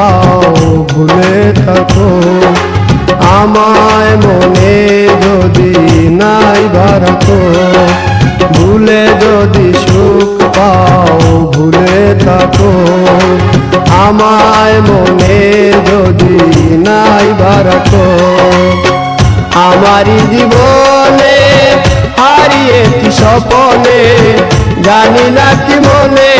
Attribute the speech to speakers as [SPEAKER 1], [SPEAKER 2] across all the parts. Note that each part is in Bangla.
[SPEAKER 1] পাও ভুলে থাকো। আমায় মনে যদি নাই বারাকো ভুলে যদি সুখ পাও, ভুলে থাকো। আমায় মনে যদি নাই বারাকো আমারই জীবনে হারিয়েছি স্বপনে, জানি না কি মনে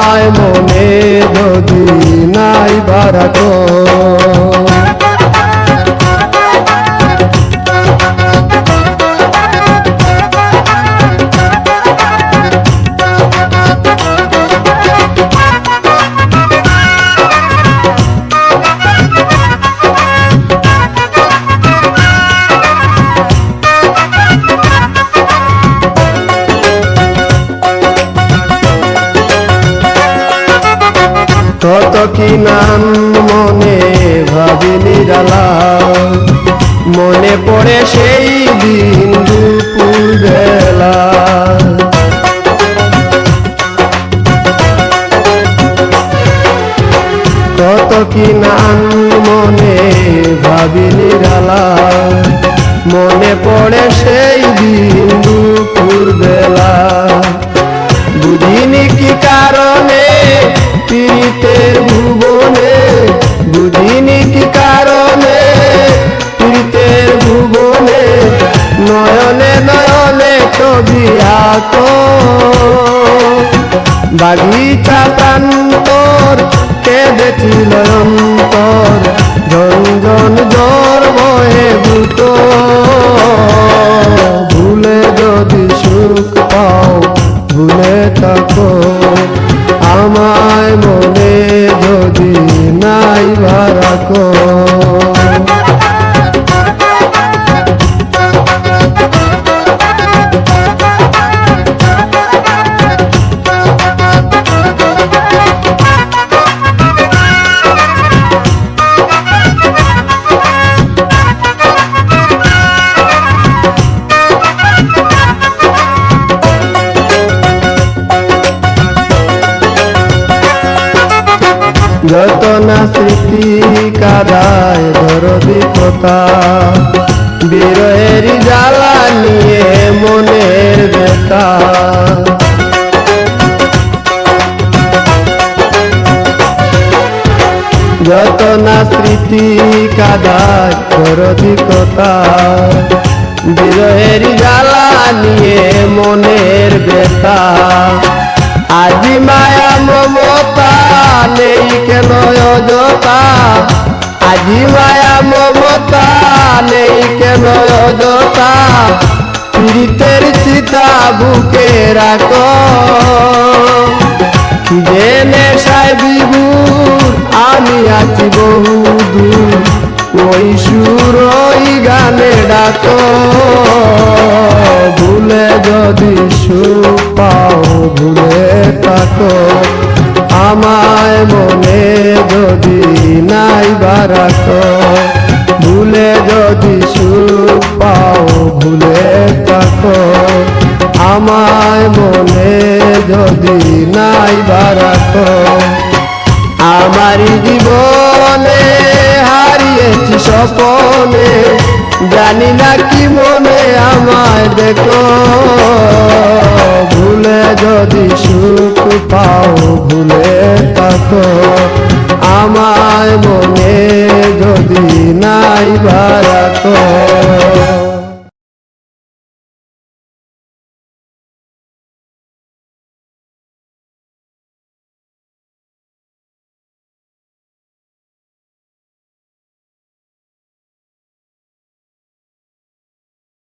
[SPEAKER 1] আমায় মনে যদি নাই বারাকো। নাম মনে ভাবি নিরালা। মনে পড়ে সেই দিন দুপুর বেলা কত কি নাম মনে ভাবি নিরালা। মনে পড়ে সেই দিন দুপুর আঁকো বাগিচা প্রান্তর কেঁদেছিল অন্তর। রঞ্জন জ্বর বয়ে বুটো ভুলে যদি সুখ পাও, ভুলে থাকো। আমায় মনে যদি নাই বারাকো যত না স্মৃতি কাদায় দরদি কথা বিরহের জ্বালা নিয়ে মনের বেতা যত না স্মৃতি কাদায় দরদি কথা বিরহের জ্বালা নিয়ে মনের বেতা আজি মায়া অযথা আজি মায়া মমতা নেই কেন অযথা পীড়িতের চিতা বুকে রাখো। জেনে সাই বিভুর, আমি আছি বহু দূর ওই সুর ওই গানে ডাকো। ভুলে যদি সুখ পাও, ভুলে থাকো। আমায় মনে যদি নাই বারাকো, ভুলে যদি সুখ পাও, ভুলে থাকো। আমায় মনে যদি নাই বারাকো আমারই জীবনে হারিয়েছি স্বপনে, জানি না কি মনে আমায় দেখো। ভুলে যদি সুখ পাও থাকো আমায় মনে যদি নাই বারাকো